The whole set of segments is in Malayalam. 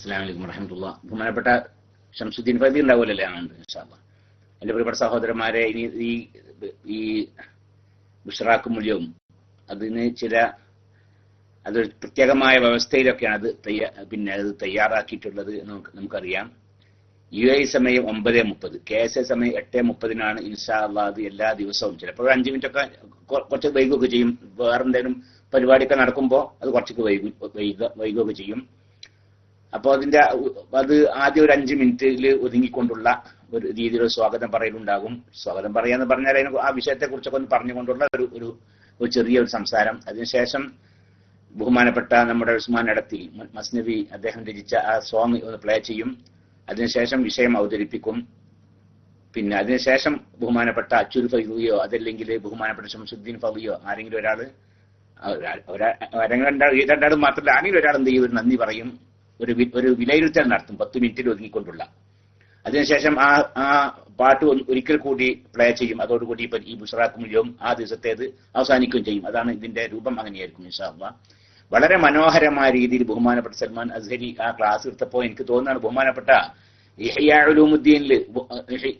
അസ്സാം വലൈക്കും വറഹമുല്ല ബഹുമാനപ്പെട്ട ഷംസുദ്ദീൻ ഫൈദി ഉണ്ടാവുമല്ലോ ഉണ്ട് ഇൻഷാല്ല എന്റെ പ്രിയപ്പെട്ട സഹോദരന്മാരെ ഇനി ഈ ഈ ബുഷറാക്കും മൂല്യവും അതിന് ചില അതൊരു പ്രത്യേകമായ വ്യവസ്ഥയിലൊക്കെയാണ് അത് തയ്യാ പിന്നെ അത് തയ്യാറാക്കിയിട്ടുള്ളത് നമുക്ക് നമുക്കറിയാം. യു ഐ സമയം ഒമ്പത് മുപ്പത് കെ എസ് എ സമയം എട്ട് മുപ്പതിനാണ് ഇൻഷാ അള്ളാ അത് എല്ലാ ദിവസവും. ചിലപ്പോൾ അഞ്ച് മിനിറ്റ് ഒക്കെ കുറച്ച് വൈകുകയൊക്കെ ചെയ്യും. വേറെ എന്തെങ്കിലും പരിപാടിയൊക്കെ നടക്കുമ്പോൾ അത് കുറച്ചൊക്കെ വൈകും വൈകുക വൈകുകയൊക്കെ ചെയ്യും. അപ്പോൾ അതിന്റെ അത് ആദ്യം ഒരു അഞ്ച് മിനിറ്റിൽ ഒതുങ്ങിക്കൊണ്ടുള്ള ഒരു രീതിയിലുള്ള സ്വാഗതം പറയലുണ്ടാകും. സ്വാഗതം പറയാന്ന് പറഞ്ഞാൽ അതിന് ആ വിഷയത്തെ കുറിച്ചൊക്കെ ഒന്ന് പറഞ്ഞുകൊണ്ടുള്ള ഒരു ഒരു ചെറിയ ഒരു സംസാരം. അതിനുശേഷം ബഹുമാനപ്പെട്ട നമ്മുടെ ഉസ്മാൻ നടത്തി മസ്നവി അദ്ദേഹം രചിച്ച ആ സോങ് ഒന്ന് പ്ലേ ചെയ്യും. അതിനുശേഷം വിഷയം അവതരിപ്പിക്കും. പിന്നെ അതിനുശേഷം ബഹുമാനപ്പെട്ട അച്ചുൽ ഫൈദിയോ അതല്ലെങ്കിൽ ബഹുമാനപ്പെട്ട ഷംസുദ്ദീൻ ഫലിയോ ആരെങ്കിലും ഒരാൾ രണ്ടാൾ ഈ രണ്ടാളും മാത്രമല്ല ആരെങ്കിലും ഒരാൾ എന്ത് ചെയ്യും? ഒരു നന്ദി പറയും. ഒരു ഒരു വിലയിരുത്തൽ നടത്തും. പത്ത് മിനിറ്റിൽ ഒതുങ്ങിക്കൊണ്ടുള്ള. അതിനുശേഷം ആ ആ പാട്ട് ഒരിക്കൽ കൂടി പ്ലേ ചെയ്യും. അതോടുകൂടി ഇപ്പൊ ഈ ബുഷറാക്ക് മുഴുവൻ ആ ദിവസത്തേത് അവസാനിക്കുകയും ചെയ്യും. അതാണ് ഇതിന്റെ രൂപം അങ്ങനെയായിരിക്കും ഇൻഷാ അള്ളാ വളരെ മനോഹരമായ രീതിയിൽ ബഹുമാനപ്പെട്ട സൽമാൻ അസ്ഹരി ആ ക്ലാസ് എടുത്തപ്പോൾ എനിക്ക് തോന്നുന്നതാണ് ബഹുമാനപ്പെട്ട ഇഹയാലുമുദ്ദീനിൽ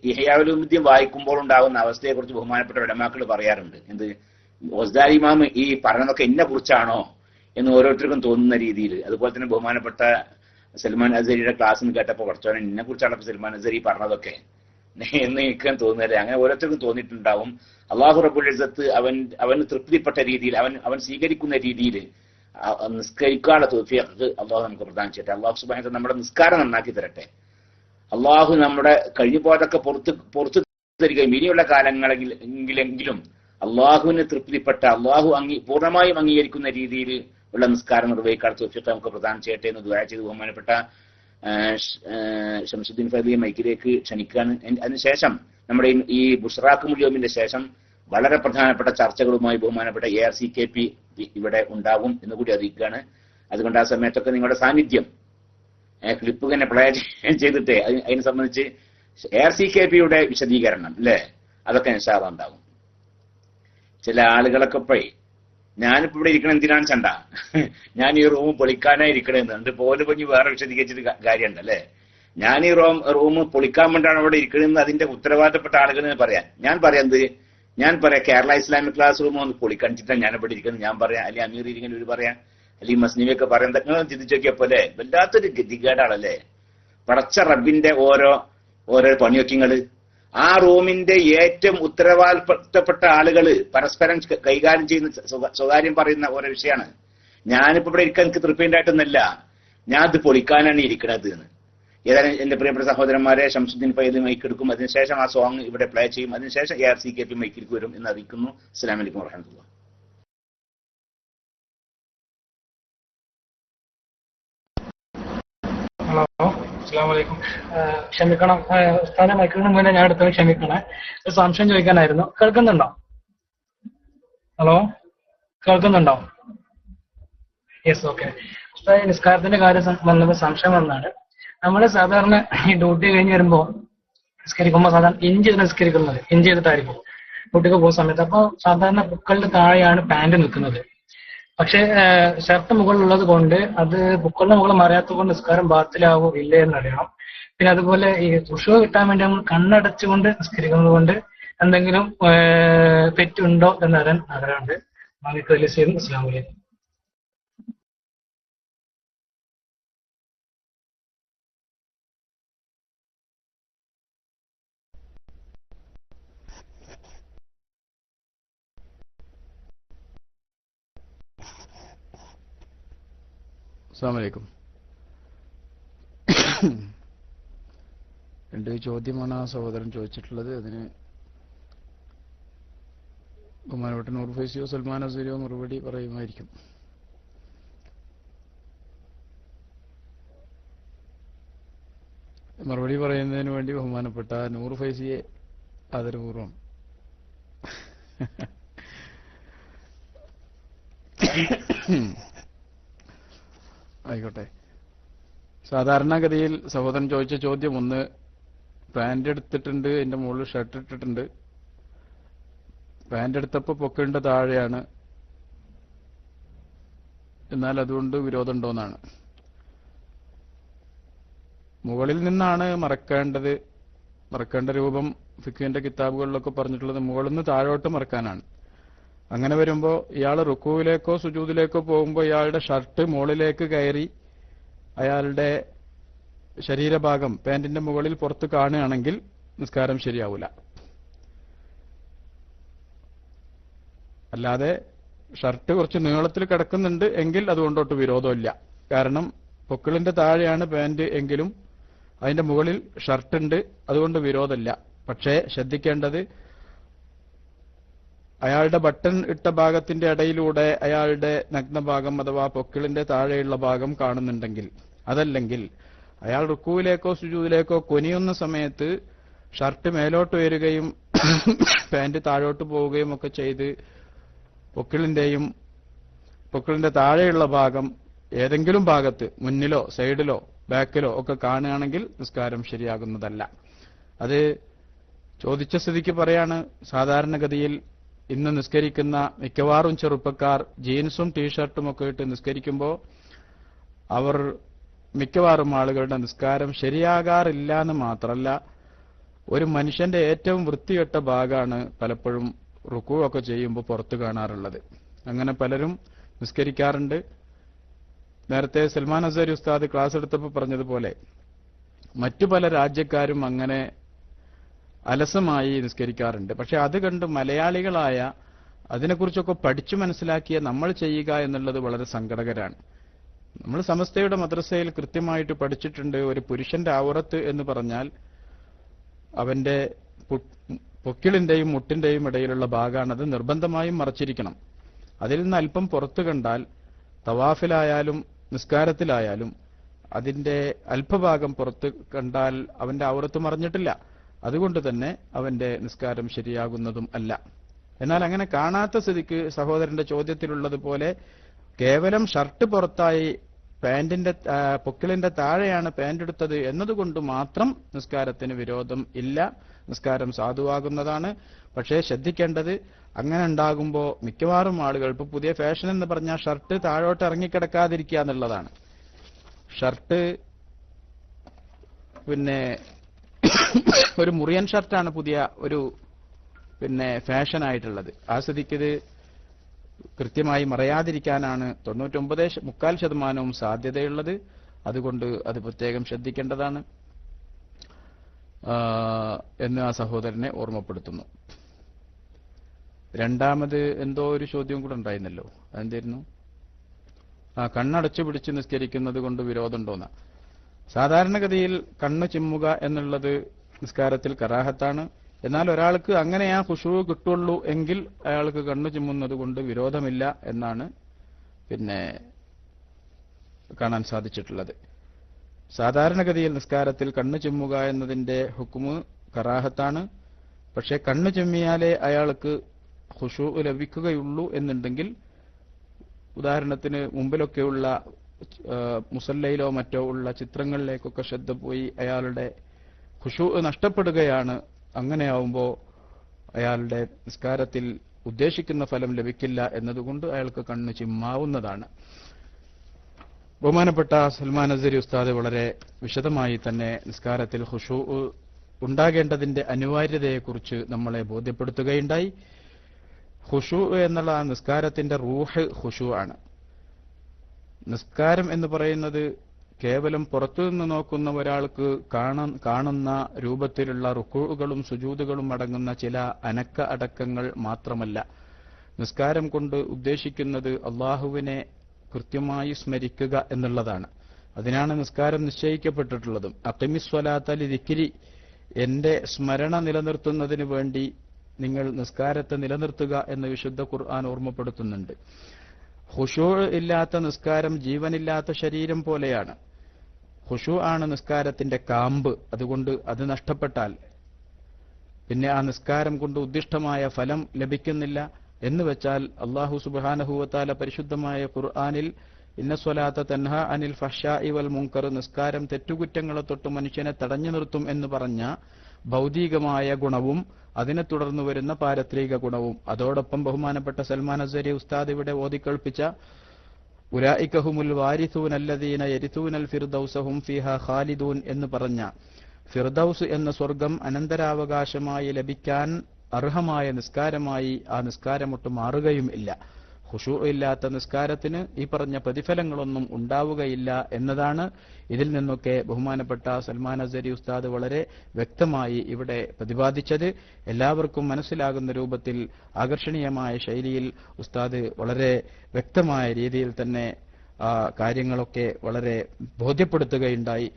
ഇഹയാലുമുദ്ദീൻ വായിക്കുമ്പോൾ ഉണ്ടാകുന്ന അവസ്ഥയെക്കുറിച്ച് ബഹുമാനപ്പെട്ട ഉടമാക്കൾ പറയാറുണ്ട്. എന്ത്? ഇമാം ഈ പറഞ്ഞതൊക്കെ എന്നെ കുറിച്ചാണോ എന്ന് ഓരോരുത്തർക്കും തോന്നുന്ന രീതിയിൽ. അതുപോലെ തന്നെ ബഹുമാനപ്പെട്ട സൽമാൻ അസരിയുടെ ക്ലാസ് എന്ന് കേട്ടപ്പോൾ കുറച്ചോനെ എന്നെ കുറിച്ചാണ് സൽമാൻ അസരി പറഞ്ഞതൊക്കെ. എന്ന് നിൽക്കാൻ തോന്നുന്നത് അങ്ങനെ ഓരോരുത്തർക്കും തോന്നിയിട്ടുണ്ടാവും. അള്ളാഹു റബുൽ ഇസത്ത് അവൻ അവന് തൃപ്തിപ്പെട്ട രീതിയിൽ അവൻ അവൻ സ്വീകരിക്കുന്ന രീതിയിൽ നിസ്കരിക്കാനുള്ള തോഫിയൊക്കെ അള്ളാഹു നമുക്ക് പ്രദാനം ചെയ്യട്ടെ. അള്ളാഹു സുബാന നമ്മുടെ നിസ്കാരം നന്നാക്കി തരട്ടെ. അള്ളാഹു നമ്മുടെ കഴിഞ്ഞു പോയതൊക്കെ പുറത്ത് പുറത്ത് തരികയും ഇനിയുള്ള കാലങ്ങളെങ്കിലെങ്കിലും അള്ളാഹുവിന് തൃപ്തിപ്പെട്ട അള്ളാഹു അംഗീ പൂർണമായും അംഗീകരിക്കുന്ന രീതിയിൽ ഉള്ള നിസ്കാരം നിർവഹിക്കാൻ തോഫിക്ക് നമുക്ക് പ്രദാനം ചെയ്യട്ടെ എന്ന് ദുരാ ചെയ്ത് ബഹുമാനപ്പെട്ട ഷംസുദ്ദീൻ ഫൈദിയെ മൈക്കിലേക്ക് ക്ഷണിക്കുകയാണ്. അതിനുശേഷം നമ്മുടെ ഈ- ബുഷറാഖ് മുലിയോമിന്റെ ശേഷം വളരെ പ്രധാനപ്പെട്ട ചർച്ചകളുമായി ബഹുമാനപ്പെട്ട A R C K P ഇവിടെ ഉണ്ടാകും എന്ന് കൂടി അറിയിക്കുകയാണ്. അതുകൊണ്ട് ആ സമയത്തൊക്കെ നിങ്ങളുടെ സാന്നിധ്യം ക്ലിപ്പ് തന്നെ പ്ലേ ചെയ്തിട്ട് അതിനെ സംബന്ധിച്ച് എ ആർ സി കെ പിയുടെ വിശദീകരണം അല്ലേ? അതൊക്കെ നിശാദം ഉണ്ടാകും ചില ആളുകളൊക്കെ പോയി ഞാനിപ്പോ ഇവിടെ ഇരിക്കണ എന്തിനാണ് ചണ്ട? ഞാൻ ഈ റൂം പൊളിക്കാനായി ഇരിക്കണെന്ന് എന്നിട്ട് പോലെ പഞ്ഞ് വേറെ വിശദീകരിച്ചിട്ട് കാ- കാര്യമുണ്ട് അല്ലെ ഞാൻ ഈ റൂം റൂം പൊളിക്കാൻ വേണ്ടിയാണ് അവിടെ ഇരിക്കണമെന്ന് അതിന്റെ ഉത്തരവാദിത്തപ്പെട്ട ആളുകൾ പറയാൻ ഞാൻ പറയാന്ത് ഞാൻ പറയാം കേരള ഇസ്ലാമിക് ക്ലാസ് റൂം ഒന്ന് പൊളിക്കണിച്ചിട്ടാണ് ഞാൻ ഇവിടെ ഇരിക്കുന്നത്. ഞാൻ പറയാം അല്ലെങ്കിൽ അമീർ ഇരിക്കുന്ന ഒരു പറയാം. അല്ലെങ്കിൽ മസ്നിമിയൊക്കെ പറയാം. നിങ്ങൾ ചിന്തിച്ചു നോക്കിയപ്പോ അല്ലേ വല്ലാത്തൊരു ഗതികേടാണല്ലേ? പടച്ച റബ്ബിന്റെ ഓരോ ഓരോ പണിയൊക്കിങ്ങൾ ആ റൂമിന്റെ ഏറ്റവും ഉത്തരവാദിത്തപ്പെട്ട ആളുകൾ പരസ്പരം കൈകാര്യം ചെയ്യുന്ന സ്വ- സ്വകാര്യം പറയുന്ന ഓരോ വിഷയമാണ്. ഞാനിപ്പോ ഇവിടെ ഇരിക്കാൻ എനിക്ക് തൃപ്തിയുണ്ടായിട്ടൊന്നല്ല ഞാൻ അത് പൊളിക്കാനാണ് ഇരിക്കുന്നത് എന്ന്. ഏതായാലും എന്റെ പ്രിയപ്പെട്ട സഹോദരന്മാരെ ശംസുദ്ദീൻ ഫൈദ് മൈക്ക് എടുക്കും. അതിനുശേഷം ആ സോങ് ഇവിടെ പ്ലേ ചെയ്യും. അതിനുശേഷം A R C K P മൈക്കിലേക്ക് വരും എന്ന് അറിയിക്കുന്നു. അസ്സലാമു അലൈക്കും വറഹമത്തുള്ള ഹലോ അസ്സാം ക്ഷമിക്കണം. സ്ഥാനം മൈക്കിളിന് മുന്നേ ഞാൻ എടുത്തത് ക്ഷമിക്കണേ. ഒരു സംശയം ചോദിക്കാനായിരുന്നു. കേൾക്കുന്നുണ്ടോ? ഹലോ? കേൾക്കുന്നുണ്ടോ? യെസ് ഓക്കെ ഉസ്താദ് നിസ്കാരത്തിന്റെ കാര്യം വന്നത് സംശയം വന്നാണ്. നമ്മൾ സാധാരണ ഈ ഡ്യൂട്ടി കഴിഞ്ഞ് വരുമ്പോൾ നിസ്കരിക്കുമ്പോൾ സാധാരണ ഇഞ്ച് നിസ്കരിക്കുന്നത്. ഇഞ്ച് ചെയ്തിട്ടായിരിക്കും ഡ്യൂട്ടിക്ക് പോകുന്ന സമയത്ത്. അപ്പോൾ സാധാരണ പുക്കളുടെ താഴെയാണ് പാന്റ് നിൽക്കുന്നത്. പക്ഷേ ഷർട്ട് മുകളിലുള്ളത് കൊണ്ട് അത് ബുക്കളുടെ മുകളിൽ മറിയാത്തത് കൊണ്ട് നിസ്കാരം ബാത്തിലാവോ ഇല്ലേ എന്നറിയണം. പിന്നെ അതുപോലെ ഈ തുഷു കിട്ടാൻ വേണ്ടി നമ്മൾ കണ്ണടച്ചുകൊണ്ട് നിസ്കരിക്കുന്നത് കൊണ്ട് എന്തെങ്കിലും തെറ്റുണ്ടോ എന്നറിയാൻ ആഗ്രഹമുണ്ട്. മാലിക് അലി അസ്സാമലൈക്കും രണ്ട് ചോദ്യമാണ് ആ സഹോദരൻ ചോദിച്ചിട്ടുള്ളത് അതിന് ബഹുമാനപ്പെട്ട നൂർ ഫൈസിയോ സൽമാൻ അസൂരിയോ മറുപടി പറയുമായിരിക്കും മറുപടി പറയുന്നതിന് വേണ്ടി ബഹുമാനപ്പെട്ട നൂർ ഫൈസിയെ ആദരപൂർവം ആയിക്കോട്ടെ. സാധാരണഗതിയിൽ സഹോദരൻ ചോദിച്ച ചോദ്യം ഒന്ന് പാന്റ് എടുത്തിട്ടുണ്ട് എന്റെ മുകളിൽ ഷർട്ട് ഇട്ടിട്ടുണ്ട്. പാന്റ് എടുത്തപ്പോൾ പൊക്കേണ്ട താഴെയാണ്. എന്നാൽ അതുകൊണ്ട് വിരോധമുണ്ടോന്നാണ്. മുകളിൽ നിന്നാണ് മറക്കേണ്ടത്. മറക്കേണ്ട രൂപം ഫിഖിന്റെ കിതാബുകളിലൊക്കെ പറഞ്ഞിട്ടുള്ളത് മുകളിൽ നിന്ന് താഴോട്ട് മറക്കാനാണ്. അങ്ങനെ വരുമ്പോൾ ഇയാൾ റുക്കുവിലേക്കോ സുജൂതിലേക്കോ പോകുമ്പോൾ ഇയാളുടെ ഷർട്ട് മുകളിലേക്ക് കയറി അയാളുടെ ശരീരഭാഗം പാന്റിന്റെ മുകളിൽ പുറത്ത് കാണുകയാണെങ്കിൽ നിസ്കാരം ശരിയാവില്ല അല്ലാതെ ഷർട്ട് കുറച്ച് നീളത്തിൽ കിടക്കുന്നുണ്ട് എങ്കിൽ അതുകൊണ്ടോട്ട് വിരോധമില്ല. കാരണം പൊക്കിളിന്റെ താഴെയാണ് പാന്റ് എങ്കിലും അതിന്റെ മുകളിൽ ഷർട്ട് ഉണ്ട് അതുകൊണ്ട് വിരോധമില്ല. പക്ഷേ ശ്രദ്ധിക്കേണ്ടത് അയാളുടെ ബട്ടൺ ഇട്ട ഭാഗത്തിന്റെ ഇടയിലൂടെ അയാളുടെ നഗ്നഭാഗം അഥവാ പൊക്കിളിന്റെ താഴെയുള്ള ഭാഗം കാണുന്നുണ്ടെങ്കിൽ അതല്ലെങ്കിൽ അയാൾ റുക്കുവിലേക്കോ സുജൂതിലേക്കോ കൊനിയുന്ന സമയത്ത് ഷർട്ട് മേലോട്ട് ഉയരുകയും പാന്റ് താഴോട്ട് പോവുകയും ഒക്കെ ചെയ്ത് പൊക്കിളിന്റെയും പൊക്കിളിന്റെ താഴെയുള്ള ഭാഗം ഏതെങ്കിലും ഭാഗത്ത് മുന്നിലോ സൈഡിലോ ബാക്കിലോ ഒക്കെ കാണുകയാണെങ്കിൽ നിസ്കാരം ശരിയാകുന്നതല്ല. അത് ചോദിച്ച സ്ഥിതിക്ക് പറയാണ് സാധാരണഗതിയിൽ ഇന്ന് നിസ്കരിക്കുന്ന മിക്കവാറും ചെറുപ്പക്കാർ ജീൻസും ടീഷർട്ടും ഒക്കെ ഇട്ട് നിസ്കരിക്കുമ്പോൾ അവർ മിക്കവാറും ആളുകളുടെ നിസ്കാരം ശരിയാകാറില്ല എന്ന് മാത്രമല്ല ഒരു മനുഷ്യന്റെ ഏറ്റവും വൃത്തികെട്ട ഭാഗമാണ് പലപ്പോഴും റുക്കു ഒക്കെ ചെയ്യുമ്പോൾ പുറത്തു കാണാറുള്ളത്. അങ്ങനെ പലരും നിസ്കരിക്കാറുണ്ട്. നേരത്തെ സൽമാൻ അസരി ഉസ്താദ് ക്ലാസ് എടുത്തപ്പോൾ പറഞ്ഞതുപോലെ മറ്റു പല രാജ്യക്കാരും അങ്ങനെ അലസമായി നിസ്കരിക്കാറുണ്ട്. പക്ഷെ അത് കണ്ട് മലയാളികളായ അതിനെക്കുറിച്ചൊക്കെ പഠിച്ചു മനസ്സിലാക്കിയ നമ്മൾ ചെയ്യുക എന്നുള്ളത് വളരെ സങ്കടകരാണ്. നമ്മൾ സമസ്തയുടെ മദ്രസയിൽ കൃത്യമായിട്ട് പഠിച്ചിട്ടുണ്ട്. ഒരു പുരുഷന്റെ ഔറത്ത് എന്ന് പറഞ്ഞാൽ അവന്റെ പൊക്കിളിന്റെയും മുട്ടിന്റെയും ഇടയിലുള്ള ഭാഗമാണ്. അത് നിർബന്ധമായും മറച്ചിരിക്കണം. അതിൽ നിന്ന് അല്പം പുറത്തു കണ്ടാൽ തവാഫിലായാലും നിസ്കാരത്തിലായാലും അതിന്റെ അല്പഭാഗം പുറത്ത് കണ്ടാൽ അവന്റെ ഔറത്ത് മറഞ്ഞിട്ടില്ല. അതുകൊണ്ട് തന്നെ അവന്റെ നിസ്കാരം ശരിയാകുന്നതും അല്ല. എന്നാൽ അങ്ങനെ കാണാത്ത സ്ഥിതിക്ക് സഹോദരന്റെ ചോദ്യത്തിലുള്ളതുപോലെ കേവലം ഷർട്ട് പുറത്തായി പാന്റിന്റെ പൊക്കിളിന്റെ താഴെയാണ് പാന്റ് എടുത്തത് എന്നതുകൊണ്ട് മാത്രം നിസ്കാരത്തിന് വിരോധം ഇല്ല. നിസ്കാരം സാധുവാകുന്നതാണ്. പക്ഷേ ശ്രദ്ധിക്കേണ്ടത് അങ്ങനെ ഉണ്ടാകുമ്പോൾ മിക്കവാറും ആളുകൾ ഇപ്പൊ പുതിയ ഫാഷൻ എന്ന് പറഞ്ഞാൽ ഷർട്ട് താഴോട്ട് ഇറങ്ങിക്കിടക്കാതിരിക്കുക എന്നുള്ളതാണ്. ഷർട്ട് പിന്നെ ഒരു മുറിയൻ ഷർട്ടാണ് പുതിയ ഒരു പിന്നെ ഫാഷൻ ആയിട്ടുള്ളത് ആ സ്ഥിതിക്ക് ഇത് കൃത്യമായി മറയാതിരിക്കാനാണ് തൊണ്ണൂറ്റൊമ്പത് മുക്കാൽ ശതമാനവും സാധ്യതയുള്ളത്. അതുകൊണ്ട് അത് പ്രത്യേകം ശ്രദ്ധിക്കേണ്ടതാണ്. എന്ന് ആ സഹോദരനെ ഓർമ്മപ്പെടുത്തുന്നു. രണ്ടാമത് എന്തോ ഒരു ചോദ്യം കൂടെ ഉണ്ടായിരുന്നല്ലോ. അതെന്തായിരുന്നു? ആ കണ്ണടച്ചു പിടിച്ച് നിസ്കരിക്കുന്നത് കൊണ്ട് വിരോധമുണ്ടോന്ന. സാധാരണഗതിയിൽ കണ്ണു ചിമ്മുക എന്നുള്ളത് നിസ്കാരത്തിൽ കറാഹത്താണ്. എന്നാൽ ഒരാൾക്ക് അങ്ങനെ ആ ഖുഷു കിട്ടുള്ളൂ എങ്കിൽ അയാൾക്ക് കണ്ണു ചിമ്മുന്നത് കൊണ്ട് വിരോധമില്ല എന്നാണ് പിന്നെ കാണാൻ സാധിച്ചിട്ടുള്ളത്. സാധാരണഗതിയിൽ നിസ്കാരത്തിൽ കണ്ണു ചിമ്മുക എന്നതിന്റെ ഹുക്കുമ് കറാഹത്താണ്. പക്ഷെ കണ്ണു ചിമ്മിയാലേ അയാൾക്ക് ഖുഷു ലഭിക്കുകയുള്ളൂ എന്നുണ്ടെങ്കിൽ ഉദാഹരണത്തിന് മുമ്പിലൊക്കെയുള്ള മുസല്ലയിലോ മറ്റോ ഉള്ള ചിത്രങ്ങളിലേക്കൊക്കെ ശ്രദ്ധ പോയി അയാളുടെ ഖുഷു നഷ്ടപ്പെടുകയാണ്. അങ്ങനെയാവുമ്പോൾ അയാളുടെ നിസ്കാരത്തിൽ ഉദ്ദേശിക്കുന്ന ഫലം ലഭിക്കില്ല എന്നതുകൊണ്ട് അയാൾക്ക് കണ്ണ് ചിമ്മാവുന്നതാണ്. ബഹുമാനപ്പെട്ട സൽമാൻ അസരി ഉസ്താദ് വളരെ വിശദമായി തന്നെ നിസ്കാരത്തിൽ ഖുഷു ഉണ്ടാകേണ്ടതിന്റെ അനിവാര്യതയെക്കുറിച്ച് നമ്മളെ ബോധ്യപ്പെടുത്തുകയുണ്ടായി. ഖുഷു എന്നുള്ള നിസ്കാരത്തിന്റെ റൂഹ് ഖുഷു ആണ്. നിസ്കാരം എന്ന് പറയുന്നത് കേവലം പുറത്തുനിന്ന് നോക്കുന്ന ഒരാൾക്ക് കാണ- കാണുന്ന രൂപത്തിലുള്ള റുക്കുകളും സുജൂതുകളും അടങ്ങുന്ന ചില അനക്ക അടക്കങ്ങൾ മാത്രമല്ല. നിസ്കാരം കൊണ്ട് ഉദ്ദേശിക്കുന്നത് അള്ളാഹുവിനെ കൃത്യമായി സ്മരിക്കുക എന്നുള്ളതാണ്. അതിനാണ് നിസ്കാരം നിശ്ചയിക്കപ്പെട്ടിട്ടുള്ളതും. അക്കമിസ്വലാത്തലി ദിക്കിരി എന്റെ സ്മരണ നിലനിർത്തുന്നതിന് വേണ്ടി നിങ്ങൾ നിസ്കാരത്തെ നിലനിർത്തുക എന്ന് വിശുദ്ധ ഖുർആൻ ഓർമ്മപ്പെടുത്തുന്നുണ്ട്. ഹുഷൂ ഇല്ലാത്ത നിസ്കാരം ജീവനില്ലാത്ത ശരീരം പോലെയാണ്. ഹുഷു ആണ് നിസ്കാരത്തിന്റെ കാമ്പ്. അതുകൊണ്ട് അത് നഷ്ടപ്പെട്ടാൽ പിന്നെ ആ നിസ്കാരം കൊണ്ട് ഉദ്ദിഷ്ടമായ ഫലം ലഭിക്കുന്നില്ല എന്ന് വെച്ചാൽ അള്ളാഹു സുബാനഹുവത്താല പരിശുദ്ധമായ ഖുർആാനിൽ ഇന്ന സ്വലാത്ത തൻഹ അനിൽ ഫഷ ഇവൽ മുങ്കർ നിസ്കാരം തെറ്റുകുറ്റങ്ങളെ തൊട്ട് മനുഷ്യനെ തടഞ്ഞു നിർത്തും എന്ന് പറഞ്ഞ ഭൗതികമായ ഗുണവും അതിനെ തുടർന്ന് വരുന്ന പാരത്രിക ഗുണവും. അതോടൊപ്പം ബഹുമാനപ്പെട്ട സൽമാൻ അസരി ഉസ്താദ് ഇവിടെ ഓതിക്കൾപ്പിച്ച ഉരാഇക്കഹുമുൽ വാരിസൂൻ അല്ലദീന യരിസൂനൽ ഫിർദൌസഹും ഫിഹ ഖാലിദൂൻ എന്ന് പറഞ്ഞ ഫിർദൌസ് എന്ന സ്വർഗം അനന്തരാവകാശമായി ലഭിക്കാൻ അർഹമായ നിസ്കാരമായി ആ നിസ്കാരമൊട്ട് മാറുകയും ഇല്ല ഖുഷൂ ഇല്ലാത്ത നിസ്കാരത്തിന് ഈ പറഞ്ഞ പ്രതിഫലങ്ങളൊന്നും ഉണ്ടാവുകയില്ല എന്നതാണ് ഇതിൽ നിന്നൊക്കെ ബഹുമാനപ്പെട്ട സൽമാൻ അസരി ഉസ്താദ് വളരെ വ്യക്തമായി ഇവിടെ പ്രതിപാദിച്ചത്. എല്ലാവർക്കും മനസ്സിലാകുന്ന രൂപത്തിൽ ആകർഷണീയമായ ശൈലിയിൽ ഉസ്താദ് വളരെ വ്യക്തമായ രീതിയിൽ തന്നെ കാര്യങ്ങളൊക്കെ വളരെ ബോധ്യപ്പെടുത്തുകയുണ്ടായി.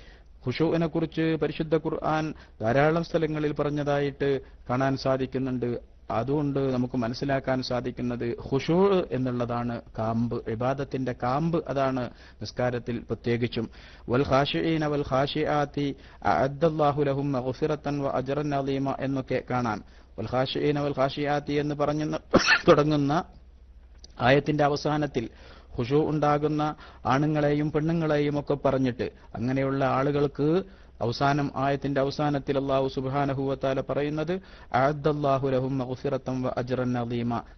ഖുഷുവിനെ കുറിച്ച് പരിശുദ്ധ ഖുർആൻ ധാരാളം സ്ഥലങ്ങളിൽ പറഞ്ഞതായിട്ട് കാണാൻ സാധിക്കുന്നുണ്ട്. അതുകൊണ്ട് നമുക്ക് മനസ്സിലാക്കാൻ സാധിക്കുന്നത് ഖുഷൂ എന്നുള്ളതാണ് കാമ്പ്. ഇബാദത്തിന്റെ കാമ്പ് അതാണ് നിസ്കാരത്തിൽ പ്രത്യേകിച്ചും. വൽ ഖാഷിഈന വൽ ഖാഷിആത്തി അഅദ്ദല്ലാഹു ലഹും മഗ്ഫിറത്തൻ വ അജ്റൻ അലീമ എന്നൊക്കെ കാണാൻ വൽ ഖാഷിഈന വൽ ഖാഷിആത്തി എന്ന് പറഞ്ഞു തുടങ്ങുന്ന ആയത്തിന്റെ അവസാനത്തിൽ ഖുഷു ഉണ്ടാകുന്ന ആണുങ്ങളെയും പെണ്ണുങ്ങളെയും ഒക്കെ പറഞ്ഞിട്ട് അങ്ങനെയുള്ള ആളുകൾക്ക് അവസാനം ആയത്തിന്റെ അവസാനത്തിൽ അള്ളാഹു സുബാനഹുവത്താല പറയുന്നത്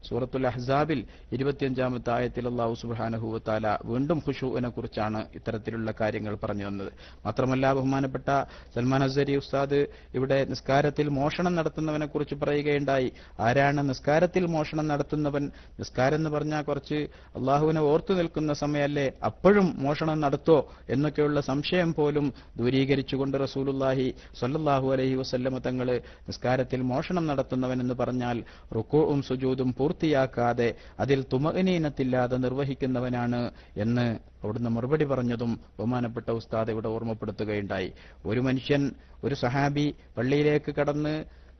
സൂറത്തുൽ അഹ്സാബിൽ ഇരുപത്തിയഞ്ചാമത്തെ ആയത്തിൽ അള്ളാഹു സുബാനഹുവത്താല വീണ്ടും ഖുഷുവിനെ കുറിച്ചാണ് ഇത്തരത്തിലുള്ള കാര്യങ്ങൾ പറഞ്ഞു വന്നത് മാത്രമല്ല ബഹുമാനപ്പെട്ട സൽമാൻ അസരി ഉസ്താദ് ഇവിടെ നിസ്കാരത്തിൽ മോഷണം നടത്തുന്നവനെ കുറിച്ച് പറയുകയുണ്ടായി. ആരാണ് നിസ്കാരത്തിൽ മോഷണം നടത്തുന്നവൻ? നിസ്കാരം എന്ന് പറഞ്ഞാൽ കുറച്ച് അള്ളാഹുവിനെ ഓർത്തു നിൽക്കുന്ന സമയമല്ലേ? അപ്പോഴും മോഷണം നടത്തോ എന്നൊക്കെയുള്ള സംശയം പോലും ദൂരീകരിച്ചുകൊണ്ട് റസൂലുല്ലാഹി സല്ലാഹു അലഹി വസ്ല്ലമ തങ്ങൾ നിസ്കാരത്തിൽ മോഷണം നടത്തുന്നവൻ എന്ന് പറഞ്ഞാൽ റുക്കോവും സുജൂതും പൂർത്തിയാക്കാതെ അതിൽ തുമകനീനത്തില്ലാതെ നിർവഹിക്കുന്നവനാണ് എന്ന് അവിടുന്ന് മറുപടി പറഞ്ഞതും ബഹുമാനപ്പെട്ട ഉസ്താദ് ഇവിടെ ഓർമ്മപ്പെടുത്തുകയുണ്ടായി. ഒരു മനുഷ്യൻ ഒരു സഹാബി പള്ളിയിലേക്ക് കടന്ന്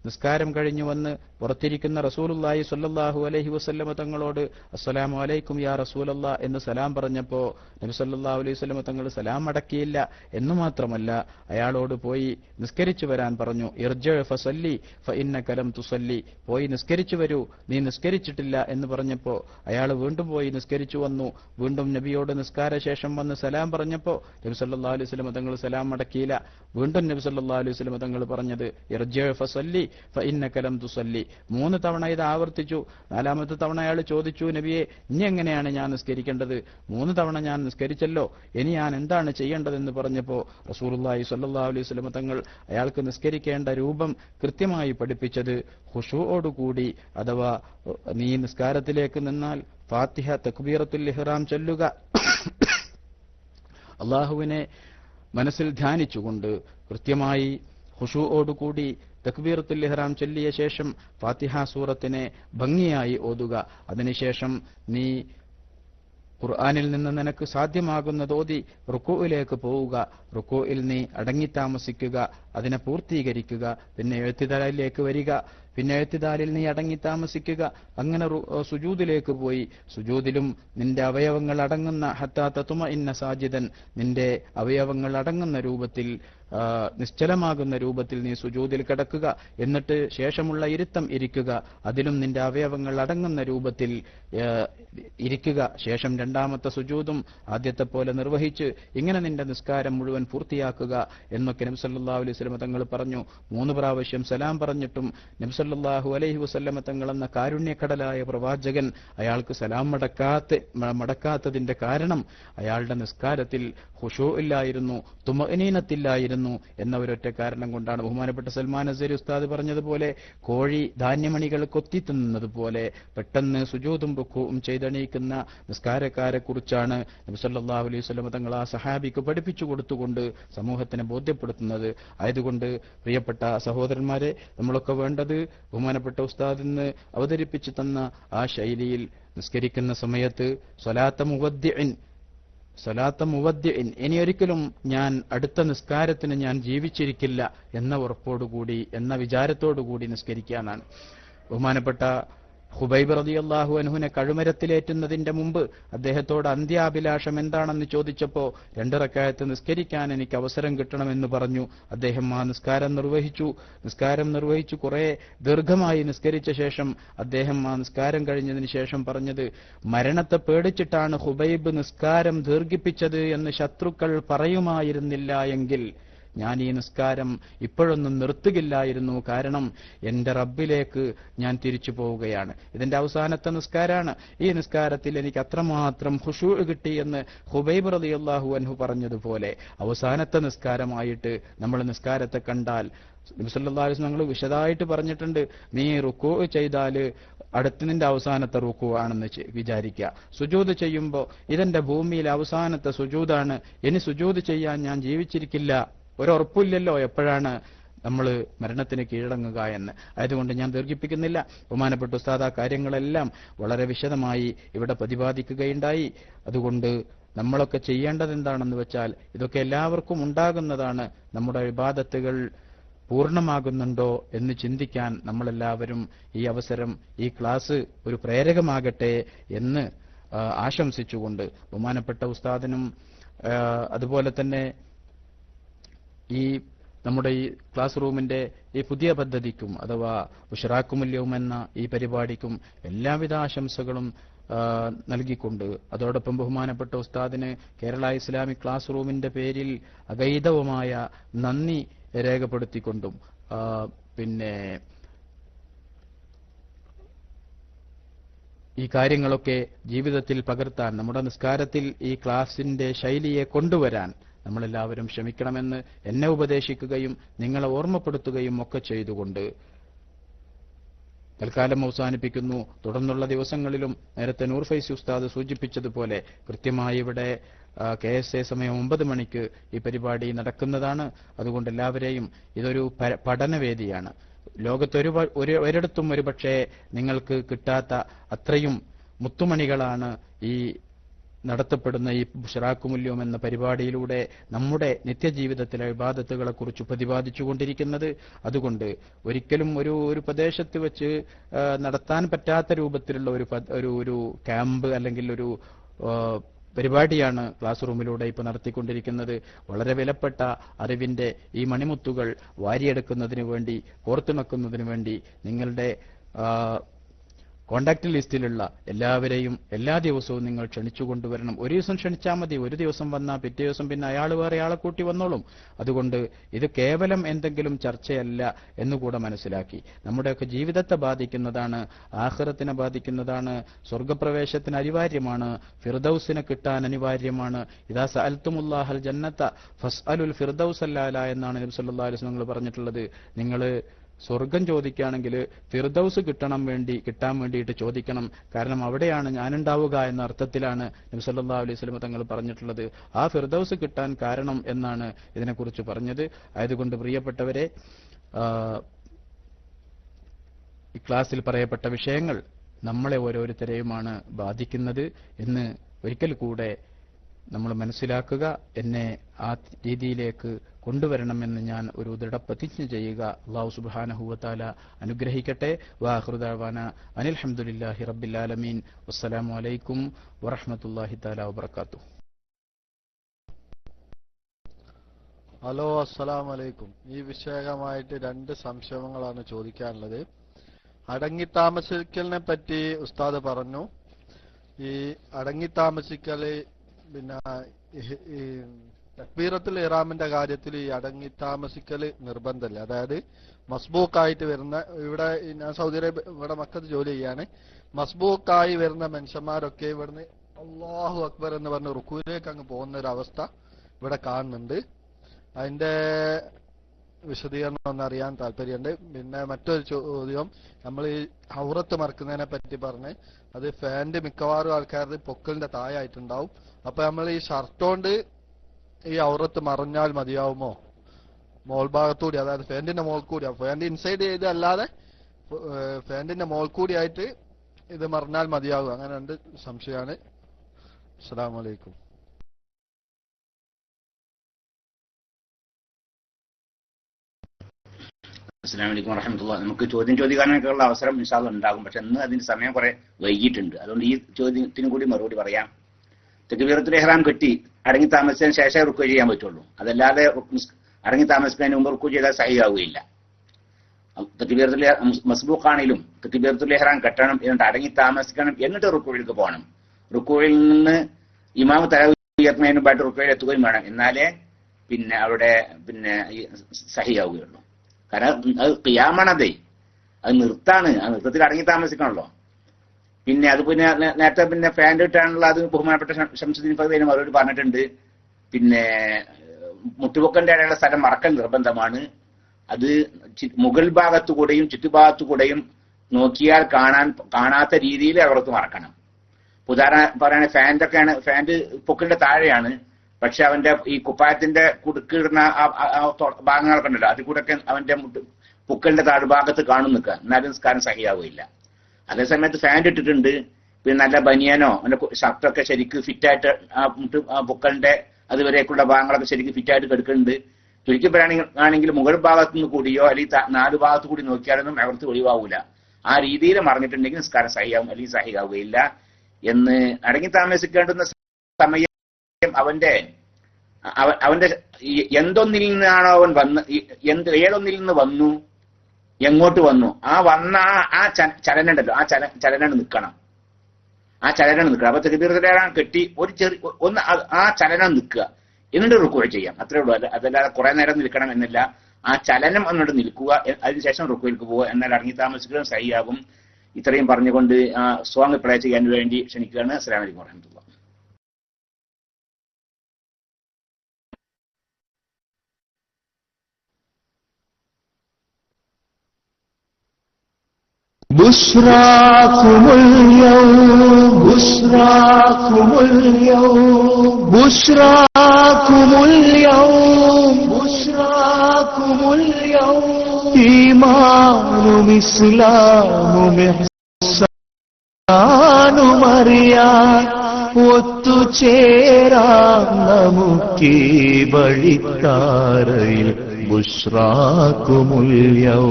നിസ്കാരം കഴിഞ്ഞു വന്ന് പുറത്തിരിക്കുന്ന റസൂലുല്ലാഹി സല്ലാഹു അലഹി വസല്ലമ തങ്ങളോട് അസ്സലാമു അലൈക്കും യാ റസൂലല്ലാ എന്ന് സലാം പറഞ്ഞപ്പോ നബി സല്ലാ അലൈഹി വസല്ലമ തങ്ങൾ സലാം അടക്കിയില്ല എന്ന് മാത്രമല്ല അയാളോട് പോയി നിസ്കരിച്ചു വരാൻ പറഞ്ഞു ഇർജ ഫസല്ലി ഫ ഇന്ന കലം തുസല്ലി പോയി നിസ്കരിച്ചു വരൂ നീ നിസ്കരിച്ചിട്ടില്ല എന്ന് പറഞ്ഞപ്പോ അയാൾ വീണ്ടും പോയി നിസ്കരിച്ചു വന്നു വീണ്ടും നബിയോട് നിസ്കാര ശേഷം വന്ന് സലാം പറഞ്ഞപ്പോ നബി സല്ലാ അലൈഹി വസല്ലമ തങ്ങൾ സലാം അടക്കിയില്ല വീണ്ടും നബി സല്ലാ അലൈഹി വസല്ലമ തങ്ങൾ പറഞ്ഞത് ഇർജ ഫസല്ലി ഫ ലം തുസല്ലി. മൂന്ന് തവണ ഇത് ആവർത്തിച്ചു. നാലാമത്തെ തവണ അയാൾ ചോദിച്ചു നബിയെ ഇനി എങ്ങനെയാണ് ഞാൻ നിസ്കരിക്കേണ്ടത്? മൂന്ന് തവണ ഞാൻ നിസ്കരിച്ചല്ലോ. ഇനി ഞാൻ എന്താണ് ചെയ്യേണ്ടതെന്ന് പറഞ്ഞപ്പോ റസൂലുള്ളാഹി സ്വല്ലല്ലാഹു അലൈഹി സ്വലമ തങ്ങൾ അയാൾക്ക് നിസ്കരിക്കേണ്ട രൂപം കൃത്യമായി പഠിപ്പിച്ചത് ഹുഷുവോടുകൂടി അഥവാ നീ നിസ്കാരത്തിലേക്ക് നിന്നാൽ ഫാത്തിഹ തക്ബീറത്തുൽ ഇഹ്റാം ചൊല്ലുക. അള്ളാഹുവിനെ മനസ്സിൽ ധ്യാനിച്ചുകൊണ്ട് കൃത്യമായി ഖുഷുവോടുകൂടി തക്ബീറത്തുൽ ഇഹ്റാം ചൊല്ലിയ ശേഷം ഫാത്തിഹ സൂറത്തിനെ ഭംഗിയായി ഓതുക. അതിനുശേഷം നീ ഖുർആാനിൽ നിന്ന് നിനക്ക് സാധ്യമാകുന്ന ഓതി റുക്കോയിലേക്ക് പോവുക. റുക്കോയിൽ നീ അടങ്ങി താമസിക്കുക അതിനെ പൂർത്തീകരിക്കുക. പിന്നെ എഴുത്തിതാലിലേക്ക് വരിക. പിന്നെ എഴുത്തിതാലിൽ നീ അടങ്ങി താമസിക്കുക അങ്ങനെ സുജൂദിലേക്ക് പോയി. സുജൂദിലും നിന്റെ അവയവങ്ങൾ അടങ്ങുന്ന ഹത്താ തത്തുമ ഇന്ന സാജിദൻ നിന്റെ അവയവങ്ങൾ അടങ്ങുന്ന രൂപത്തിൽ നിശ്ചലമാകുന്ന രൂപത്തിൽ നീ സുജൂതിൽ കിടക്കുക. എന്നിട്ട് ശേഷമുള്ള ഇരുത്തം ഇരിക്കുക. അതിലും നിന്റെ അവയവങ്ങൾ അടങ്ങുന്ന രൂപത്തിൽ ഇരിക്കുക. ശേഷം രണ്ടാമത്തെ സുജൂതും ആദ്യത്തെ പോലെ നിർവഹിച്ച് ഇങ്ങനെ നിന്റെ നിസ്കാരം മുഴുവൻ പൂർത്തിയാക്കുക എന്നൊക്കെ നബ്സല്ലാ അലൈഹി സ്വലമ തങ്ങൾ പറഞ്ഞു. മൂന്ന് പ്രാവശ്യം സലാം പറഞ്ഞിട്ടും നബ്സല്ലാഹു അലൈഹി വസല്ലമ തങ്ങൾ എന്ന കാരുണ്യക്കടലായ പ്രവാചകൻ അയാൾക്ക് സലാം മടക്കാത്ത മടക്കാത്തതിന്റെ കാരണം അയാളുടെ നിസ്കാരത്തിൽ ഹുഷോ ഇല്ലായിരുന്നു തുമനീനത്തില്ലായിരുന്നു എന്ന ഒരൊറ്റ കാരണം കൊണ്ടാണ് ബഹുമാനപ്പെട്ട സൽമാൻ അസരി ഉസ്താദ് പറഞ്ഞതുപോലെ കോഴി ധാന്യമണികൾ കൊത്തി തിന്നുന്നത് പോലെ പെട്ടെന്ന് സുജൂതും ബുക്കും ചെയ്തണീക്കുന്ന നിസ്കാരക്കാരെ കുറിച്ചാണ് നബി സല്ലല്ലാഹു അലൈഹി വസല്ലം തങ്ങൾ ആ സഹാബിക്ക് പഠിപ്പിച്ചു കൊടുത്തുകൊണ്ട് സമൂഹത്തിനെ ബോധ്യപ്പെടുത്തുന്നത്. ആയതുകൊണ്ട് പ്രിയപ്പെട്ട സഹോദരന്മാരെ നമ്മളൊക്കെ വേണ്ടത് ബഹുമാനപ്പെട്ട ഉസ്താദിന്ന് അവതരിപ്പിച്ചു തന്ന ആ ശൈലിയിൽ നിസ്കരിക്കുന്ന സമയത്ത് സ്വലാത്ത മുവദ്ദിഇൻ സലാത്ത മുവദ്ദിൻ ഇനി ഒരിക്കലും ഞാൻ അടുത്ത നിസ്കാരത്തിന് ഞാൻ ജീവിച്ചിരിക്കില്ല എന്ന ഉറപ്പോടുകൂടി എന്ന വിചാരത്തോടുകൂടി നിസ്കരിക്കാനാണ്. ബഹുമാനപ്പെട്ട ഹുബൈബ് റളിയല്ലാഹു അനുഹുനെ കഴുമരത്തിലേറ്റുന്നതിന്റെ മുമ്പ് അദ്ദേഹത്തോട് അന്ത്യാഭിലാഷം എന്താണെന്ന് ചോദിച്ചപ്പോ രണ്ടിറക്കായത്ത് നിസ്കരിക്കാൻ എനിക്ക് അവസരം കിട്ടണമെന്ന് പറഞ്ഞു. അദ്ദേഹം ആ നിസ്കാരം നിർവഹിച്ചു. നിസ്കാരം നിർവഹിച്ചു കുറെ ദീർഘമായി നിസ്കരിച്ച ശേഷം അദ്ദേഹം ആ നിസ്കാരം കഴിഞ്ഞതിന് ശേഷം പറഞ്ഞത് മരണത്തെ പേടിച്ചിട്ടാണ് ഹുബൈബ് നിസ്കാരം ദീർഘിപ്പിച്ചത് എന്ന് ശത്രുക്കൾ പറയുമായിരുന്നില്ല എങ്കിൽ ഞാൻ ഈ നിസ്കാരം ഇപ്പോഴൊന്നും നിർത്തുകില്ലായിരുന്നു കാരണം എന്റെ റബ്ബിലേക്ക് ഞാൻ തിരിച്ചു പോവുകയാണ്. ഇതിന്റെ അവസാനത്തെ നിസ്കാരാണ്. ഈ നിസ്കാരത്തിൽ എനിക്ക് അത്രമാത്രം ഖുഷൂ കിട്ടി എന്ന് ഹുബൈബ് റളിയല്ലാഹു അൻഹു പറഞ്ഞതുപോലെ അവസാനത്തെ നിസ്കാരമായിട്ട് നമ്മൾ നിസ്കാരത്തെ കണ്ടാൽ നബിസല്ലാസ് ഞങ്ങൾ വിശദമായിട്ട് പറഞ്ഞിട്ടുണ്ട്. നീ റുക്കു ചെയ്താൽ അടുത്തതിന്റെ അവസാനത്തെ റുക്കു ആണെന്ന് വിചാരിക്കുക. സുജൂത് ചെയ്യുമ്പോൾ ഇതെന്റെ ഭൂമിയിലെ അവസാനത്തെ സുജൂതാണ്. ഇനി സുജൂത് ചെയ്യാൻ ഞാൻ ജീവിച്ചിരിക്കില്ല. ഒരുറപ്പില്ലല്ലോ എപ്പോഴാണ് നമ്മൾ മരണത്തിന് കീഴടങ്ങുക എന്ന്. ആയതുകൊണ്ട് ഞാൻ ദീർഘിപ്പിക്കുന്നില്ല. ബഹുമാനപ്പെട്ട ഉസ്താദ് ആ കാര്യങ്ങളെല്ലാം വളരെ വിശദമായി ഇവിടെ പ്രതിപാദിക്കുകയുണ്ടായി. അതുകൊണ്ട് നമ്മളൊക്കെ ചെയ്യേണ്ടത് എന്താണെന്ന് വെച്ചാൽ ഇതൊക്കെ എല്ലാവർക്കും ഉണ്ടാകുന്നതാണ് നമ്മുടെ വിവാദത്തുകൾ പൂർണമാകുന്നുണ്ടോ എന്ന് ചിന്തിക്കാൻ നമ്മളെല്ലാവരും ഈ അവസരം ഈ ക്ലാസ് ഒരു പ്രേരകമാകട്ടെ എന്ന് ആശംസിച്ചുകൊണ്ട് ബഹുമാനപ്പെട്ട ഉസ്താദിനും അതുപോലെ തന്നെ ഈ നമ്മുടെ ഈ ക്ലാസ് റൂമിന്റെ ഈ പുതിയ പദ്ധതിക്കും അഥവാ ഉഷറാക്കുമല്യവും എന്ന ഈ പരിപാടിക്കും എല്ലാവിധ ആശംസകളും നൽകിക്കൊണ്ട് അതോടൊപ്പം ബഹുമാനപ്പെട്ട ഉസ്താദിന് കേരള ഇസ്ലാമിക് ക്ലാസ് റൂമിന്റെ പേരിൽ അഗൈതവുമായ നന്ദി രേഖപ്പെടുത്തിക്കൊണ്ടും പിന്നെ ഈ കാര്യങ്ങളൊക്കെ ജീവിതത്തിൽ പകർത്താൻ നമ്മുടെ നിസ്കാരത്തിൽ ഈ ക്ലാസിന്റെ ശൈലിയെ കൊണ്ടുവരാൻ നമ്മളെല്ലാവരും ക്ഷമിക്കണമെന്ന് എന്നെ ഉപദേശിക്കുകയും നിങ്ങളെ ഓർമ്മപ്പെടുത്തുകയും ഒക്കെ ചെയ്തുകൊണ്ട് തൽക്കാലം അവസാനിപ്പിക്കുന്നു. തുടർന്നുള്ള ദിവസങ്ങളിലും നേരത്തെ നൂർ ഫൈസി ഉസ്താദ് സൂചിപ്പിച്ചതുപോലെ കൃത്യമായി ഇവിടെ കെ എസ് എ സമയം ഒമ്പത് മണിക്ക് ഈ പരിപാടി നടക്കുന്നതാണ്. അതുകൊണ്ട് എല്ലാവരെയും ഇതൊരു പഠനവേദിയാണ്. ലോകത്തൊരു ഒരിടത്തും ഒരുപക്ഷെ നിങ്ങൾക്ക് കിട്ടാത്ത അത്രയും മുത്തുമണികളാണ് ഈ നടത്തപ്പെടുന്ന ഈ ബുഷറാക്കുമുല്യം എന്ന പരിപാടിയിലൂടെ നമ്മുടെ നിത്യജീവിതത്തിലെ വിവാദത്തുകളെക്കുറിച്ച് പ്രതിപാദിച്ചുകൊണ്ടിരിക്കുന്നത്. അതുകൊണ്ട് ഒരിക്കലും ഒരു ഒരു പ്രദേശത്ത് വെച്ച് നടത്താൻ പറ്റാത്ത രൂപത്തിലുള്ള ഒരു ഒരു ഒരു ക്യാമ്പ് അല്ലെങ്കിൽ ഒരു പരിപാടിയാണ് ക്ലാസ് റൂമിലൂടെ ഇപ്പോൾ നടത്തിക്കൊണ്ടിരിക്കുന്നത്. വളരെ വിലപ്പെട്ട അറിവിന്റെ ഈ മണിമുത്തുകൾ വാരിയെടുക്കുന്നതിന് വേണ്ടി കോർത്തിണക്കുന്നതിന് വേണ്ടി നിങ്ങളുടെ കോണ്ടാക്ട് ലിസ്റ്റിലുള്ള എല്ലാവരെയും എല്ലാ ദിവസവും നിങ്ങൾ ക്ഷണിച്ചു കൊണ്ടുവരണം ഒരു ദിവസം ക്ഷണിച്ചാൽ മതി. ഒരു ദിവസം വന്നാൽ പിറ്റേ ദിവസം പിന്നെ അയാൾ വേറെ ആളെ കൂട്ടി വന്നോളും. അതുകൊണ്ട് ഇത് കേവലം എന്തെങ്കിലും ചർച്ചയല്ല എന്നുകൂടെ മനസ്സിലാക്കി. നമ്മുടെയൊക്കെ ജീവിതത്തെ ബാധിക്കുന്നതാണ് ആഹ്റത്തിനെ ബാധിക്കുന്നതാണ് സ്വർഗപ്രവേശത്തിന് അനിവാര്യമാണ് ഫിർദൌസിനെ കിട്ടാൻ അനിവാര്യമാണ്. ഇതാ സൽത്തുമുല്ലാഹൽ ജന്നത്ത ഫസ് അലുൽ ഫിർദൌസ് അല്ലാല എന്നാണ് നബി അലിസ് വസല്ലം പറഞ്ഞിട്ടുള്ളത്. നിങ്ങൾ സ്വർഗം ചോദിക്കുകയാണെങ്കിൽ ഫിർദൌസ് കിട്ടണം വേണ്ടി കിട്ടാൻ വേണ്ടിയിട്ട് ചോദിക്കണം. കാരണം അവിടെയാണ് ഞാനുണ്ടാവുക എന്ന അർത്ഥത്തിലാണ് നബി സല്ലല്ലാഹു അലൈഹി സ്വലമ തങ്ങൾ പറഞ്ഞിട്ടുള്ളത്. ആ ഫിർദൌസ് കിട്ടാൻ കാരണം എന്നാണ് ഇതിനെക്കുറിച്ച് പറഞ്ഞത്. ആയതുകൊണ്ട് പ്രിയപ്പെട്ടവരെ ഈ ക്ലാസ്സിൽ പറയപ്പെട്ട വിഷയങ്ങൾ നമ്മളെ ഓരോരുത്തരെയുമാണ് ബാധിക്കുന്നത് എന്ന് ഒരിക്കൽ കൂടെ നമ്മൾ മനസ്സിലാക്കുക എന്നെ ആ രീതിയിലേക്ക് കൊണ്ടുവരണമെന്ന് ഞാൻ ഒരു ദൃഢപ്രതിജ്ഞ ചെയ്യുക. അള്ളാഹു സുബാനഹുവത്താല അനുഗ്രഹിക്കട്ടെ. വാഹൃദാന അനിൽഹമുല്ലാഹി വസ്സലാമു അലൈക്കും വറഹമത്തല്ലാഹി താല വബർക്കാത്തു ഹലോ അസ്സലാം വലൈക്കും ഈ വിഷയമായിട്ട് രണ്ട് സംശയങ്ങളാണ് ചോദിക്കാനുള്ളത്. അടങ്ങി താമസിക്കലിനെ പറ്റി ഉസ്താദ് പറഞ്ഞു. ഈ അടങ്ങി താമസിക്കൽ പിന്നെ തക്ബീറത്തുൽ ഇറാമിന്റെ കാര്യത്തിൽ ഈ അടങ്ങി താമസിക്കൽ നിർബന്ധമല്ല. അതായത് മസ്ബൂക്കായിട്ട് വരുന്ന ഇവിടെ ഞാൻ സൗദി അറേബ്യ ഇവിടെ മക്കത്ത് ജോലി ചെയ്യാണ്. മസ്ബൂക്കായി വരുന്ന മനുഷ്യന്മാരൊക്കെ ഇവിടുന്ന് അള്ളാഹു അക്ബർ എന്ന് പറഞ്ഞ റുക്കൂലേക്ക് അങ്ങ് പോകുന്ന ഒരു അവസ്ഥ ഇവിടെ കാണുന്നുണ്ട്. അതിന്റെ വിശദീകരണം ഒന്ന് അറിയാൻ താല്പര്യമുണ്ട്. പിന്നെ മറ്റൊരു ചോദ്യം നമ്മൾ ഈ ഔറത്ത് മറക്കുന്നതിനെ പറ്റി പറഞ്ഞ് അത് ഫാന്റെ മിക്കവാറും ആൾക്കാരുടെ പൊക്കലിന്റെ താഴായിട്ടുണ്ടാവും അപ്പൊ നമ്മൾ ഈ ഷർട്ട് കൊണ്ട് ഈ ഔറത്ത് മറഞ്ഞാൽ മതിയാവുമോ? മോൾ ഭാഗത്തൂടി അതായത് ഫാന്റിന്റെ മോൾ കൂടി ഫാന്റ് ഇൻസൈഡ് ചെയ്ത് അല്ലാതെ ഫാന്റിന്റെ മോൾ കൂടി ആയിട്ട് ഇത് മറഞ്ഞാൽ മതിയാകും. അങ്ങനെ രണ്ട് സംശയമാണ്. അസ്സാം അലൈക്കും. അസ്സാം വലൈക്കും വറഹമുല്ല നമുക്ക് ചോദ്യം ചോദിക്കാനൊക്കെയുള്ള അവസരം ഇൻഷാല്ല ഉണ്ടാകും. പക്ഷെ ഇന്ന് അതിന് സമയം കുറെ വൈകിട്ടുണ്ട് അതുകൊണ്ട് ഈ ചോദ്യത്തിന് കൂടി മറുപടി പറയാം. തെക്കുവീറത്തിൽ എഹ്റാം കെട്ടി അടങ്ങി താമസിച്ചതിന് ശേഷം റുക്കു ചെയ്യാൻ പറ്റുള്ളൂ. അതല്ലാതെ അടങ്ങി താമസിക്കുന്നതിന് മുമ്പ് റുക്കു ചെയ്താൽ സഹിയാവുകയില്ല. തെക്കുവീറത്തിൽ മസ്ബൂഖാണെങ്കിലും തെക്കുവീറത്തിൽ എഹ്റാം കെട്ടണം എന്നിട്ട് അടങ്ങി താമസിക്കണം എന്നിട്ട് റുക്കുവിലേക്ക് പോകണം. റുക്കുവിൽ നിന്ന് ഇമാമ് തല റുക്കുവിൽ എത്തുകയും വേണം. എന്നാലേ പിന്നെ അവിടെ പിന്നെ സഹിയാവുകയുള്ളൂ. കാരണം അത് ക്രിയാമാണതേ. അത് നിർത്താണ്. ആ നൃത്തത്തിൽ അടങ്ങി താമസിക്കണല്ലോ. പിന്നെ അത് പിന്നെ നേരത്തെ പിന്നെ ഫാൻ ഇട്ടാണല്ലോ അത് ബഹുമാനപ്പെട്ട ശംസുദ്ദീൻ പകുതി മറുപടി പറഞ്ഞിട്ടുണ്ട്. പിന്നെ മുട്ടുപൊക്കന്റെ ഇടയിലുള്ള സ്ഥലം മറക്കൽ നിർബന്ധമാണ്. അത് മുകൾ ഭാഗത്തു കൂടെയും ചുറ്റുഭാഗത്തു കൂടെയും നോക്കിയാൽ കാണാൻ കാണാത്ത രീതിയിൽ അവർക്ക് മറക്കണം. ഉദാഹരണം പറയുകയാണെങ്കിൽ ഫാന്റെ ഒക്കെയാണ് ഫാന്റെ പൊക്കിന്റെ താഴെയാണ്. പക്ഷെ അവന്റെ ഈ കുപ്പായത്തിന്റെ കുടുക്കിടുന്ന ഭാഗങ്ങളൊക്കെ ഉണ്ടല്ലോ അതിൽ കൂടെ ഒക്കെ അവന്റെ പൊക്കലിന്റെ താഴ്ഭാഗത്ത് കാണും നിൽക്കുക. എന്നാലും നിസ്കാരം സഹിയാവില്ല അതേസമയത്ത് ഫാൻ ഇട്ടിട്ടുണ്ട്. പിന്നെ നല്ല ബനിയനോ അവന്റെ ഷർട്ടൊക്കെ ശരിക്ക് ഫിറ്റായിട്ട് പൊക്കലിന്റെ അതുവരേക്കുള്ള ഭാഗങ്ങളൊക്കെ ശരിക്കും ഫിറ്റായിട്ട് കിടക്കുന്നുണ്ട്. ചുരുക്കി പറയുകയാണെങ്കിൽ മുകൾ ഭാഗത്തു നിന്ന് കൂടിയോ അല്ലെങ്കിൽ നാല് ഭാഗത്ത് കൂടി നോക്കിയാലൊന്നും അവർക്ക് ഒഴിവാവൂല. ആ രീതിയിൽ മറിഞ്ഞിട്ടുണ്ടെങ്കിൽ നിസ്കാരം സഹിയാവും അല്ലെങ്കിൽ സഹിയാവുകയില്ല എന്ന് അടങ്ങി താമസിക്കേണ്ടുന്ന സമയം അവന്റെ അവ- അവന്റെ ഈ എന്തൊന്നിൽ നിന്നാണോ അവൻ വന്ന് എന്ത് ഏതൊന്നിൽ നിന്ന് വന്നു എങ്ങോട്ട് വന്നു ആ വന്ന ആ ആ ചലനുണ്ടല്ലോ ആ ചല ചലനം നിൽക്കണം ആ ചലനം നിൽക്കണം അപ്പൊ തെരുതീർത്തരാൻ കെട്ടി ഒരു ചെറിയ ഒന്ന് ആ- ചലനം നിൽക്കുക. എന്നിട്ട് റുക്കുവ ചെയ്യാം. അത്രേ ഉള്ളൂ. അല്ല അതല്ലാതെ കുറെ നേരം നിൽക്കണം എന്നല്ല. ആ ചലനം എന്നിട്ട് നിൽക്കുക അതിനുശേഷം റുക്കുവിലേക്ക് പോവുക. എന്നാൽ അടങ്ങി താമസിക്കുകയും സഹിയാകും. ഇത്രയും പറഞ്ഞുകൊണ്ട് ആ സോങ് പ്ലേ ചെയ്യാൻ വേണ്ടി ക്ഷണിക്കുകയാണ്. അലൈക്കും വറഹമത്തുള്ള بشراكم اليوم بشراكم اليوم بشراكم اليوم بشراكم اليوم إيمان إسلام محسان അറിയാൻ ഒത്തുചേരാം നമുക്കീ വഴിത്താരയിൽ ബുഷ്രാക്കുമുല്യൗ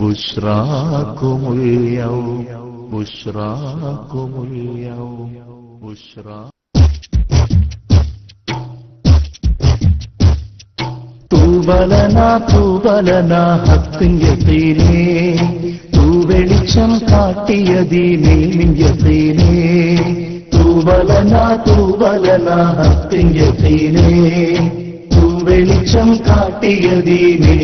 ബുഷ്രാക്കുമുല്യൗ ബുഷ്രാക്കുമുല്യൗ ബുഷ്രാ തൂവലന തൂവലന ഹത്തിയതീനേ തൂ വെളിച്ചം കാട്ടിയതീനേ മിഞ്ചതീനേ തൂവലന തൂവലന ഹത്തിയതീനേ തൂ വെളിച്ചം കാട്ടിയതീനേ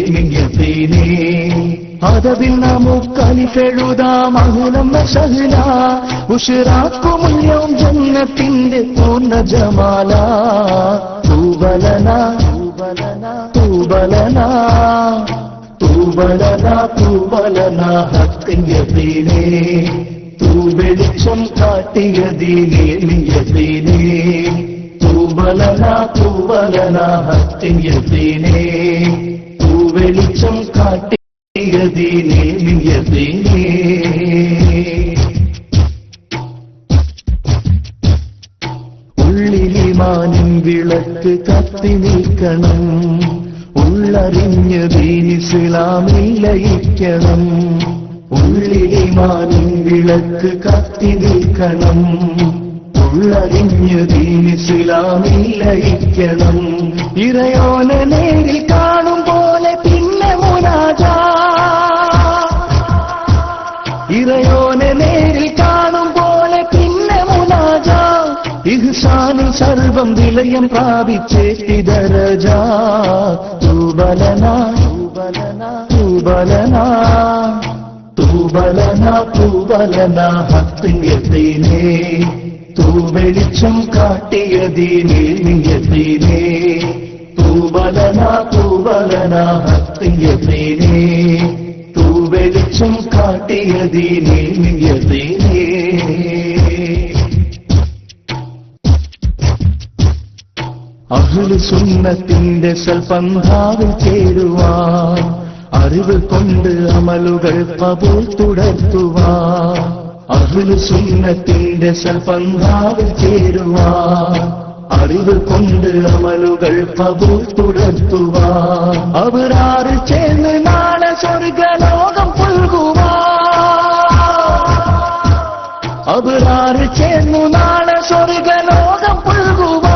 അതവിൽ നമുക്കലി നമുക്കലിഫെഴുതാം അഹുലമ്മ സഹല ഉഷിറാക്കുമുല്യം ജന്മത്തിന്റെ പൂർണ ജമാല തൂവലന തൂബലന തൂബലന തൂബലന ഹത്തിയതീനേ തൂ വെളിച്ചം കാട്ടിയതീനേ നിയതീനേ തൂബലന തൂബലന ഹത്തിയതീനേ തൂവെളിച്ചം കാട്ടിയതീനേ നിയതീനേ ഉള്ളിലിമാനിൻ വിളക്ക് കത്തി നിൽക്കണം. ഉള്ളറിഞ്ഞ് ദീനിസ്ലാമിൽ ലയിക്കണം ഉള്ളിലിമാനിൻ വിളക്ക് കത്തി നിൽക്കണം. ഉള്ളറിഞ്ഞ് ദീനിസ്ലാമിൽ ലയിക്കണം ഇറയോനെ നേരിൽ കാണും പോലെ പിന്നെ മുനാജാ. ഇറയോനെ നേരിൽ കാണും പോലെ പിന്നെ മുനാജ. ഇഹ്സാനിൽ സർവം വിലയം പ്രാപിച്ചേട്ടിതരജ തൂബലന തൂബലന തൂബലന. തൂബലന ഹത്തിയതീനേ തൂ വെളിച്ചം തൂവലന നിയതീനേ തൂബലന തൂബലന ഹത്തിയതീനേ തൂ വെളിച്ചം കാട്ടിയതീനേ നിയതീനേ അഹ്ലു സുന്നത്തിന്റെ സൽപന്ഥാവിൽ ചേരുവാൻ അറിവ് കൊണ്ട് അമലുകൾ കബൂൽ തുടർത്തുവാൻ. അഹ്ലു സുന്നത്തിന്റെ സൽപന്ഥാവിൽ ചേരുവാ അറിവ് കൊണ്ട് അമലുകൾ കബൂൽ അവർ ആറ് ചേർന്ന് നാളെ സ്വർഗലോകം പുൽകുവാൻ. അവരാറ് ചേർന്നു നാളെ സ്വർഗലോകം പുൽകുക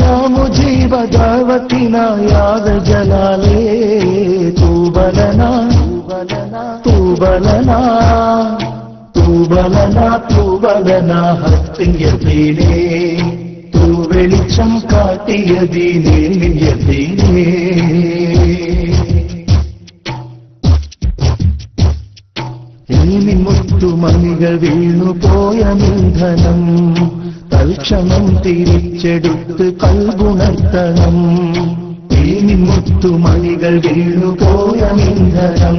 യാമുജീവദാവത്തിനായാത ജലാലേ തൂബലന തൂബലന തൂബലന തൂബലന ഹത്തിയതീനേ തൂ ദീനേ കാട്ടിയതീനേ നിയതീനേ ഇനി മുത്തുമണികൾ വീണുപോയ ഇന്ധനം തൽക്ഷണം തിരിച്ചെടുത്ത് കൽഗുണർത്തണം ഇനി വീണു പോയ ഇന്ധനം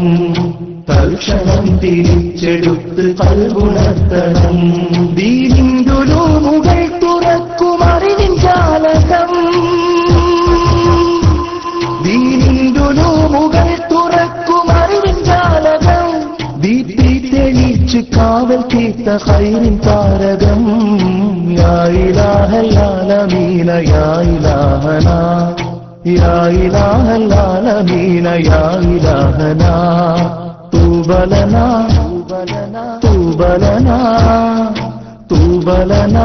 തൽക്ഷണം തിരിച്ചെടുത്ത് കൽഗുണർത്തണം ദീനിന്തുലൂമുകൾ തുറക്കും അറിവിൻ ജാലകം ദീനിന്തുലൂമുകൾ തുറക്കും അറിവിൻ ദീപ്തി തെളിച്ച് കാവൽ തീർത്ത ഹൈറിൻ താരകം. യായിലാഹല്ലാലമീന യായിലാഹന യായിലാഹല്ലാലമീന യായിലാഹന തൂബലന തൂബലന തൂബലന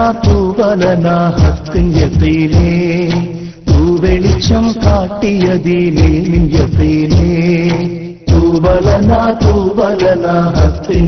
തൂബലന തൂബലന ഹത്തിൻ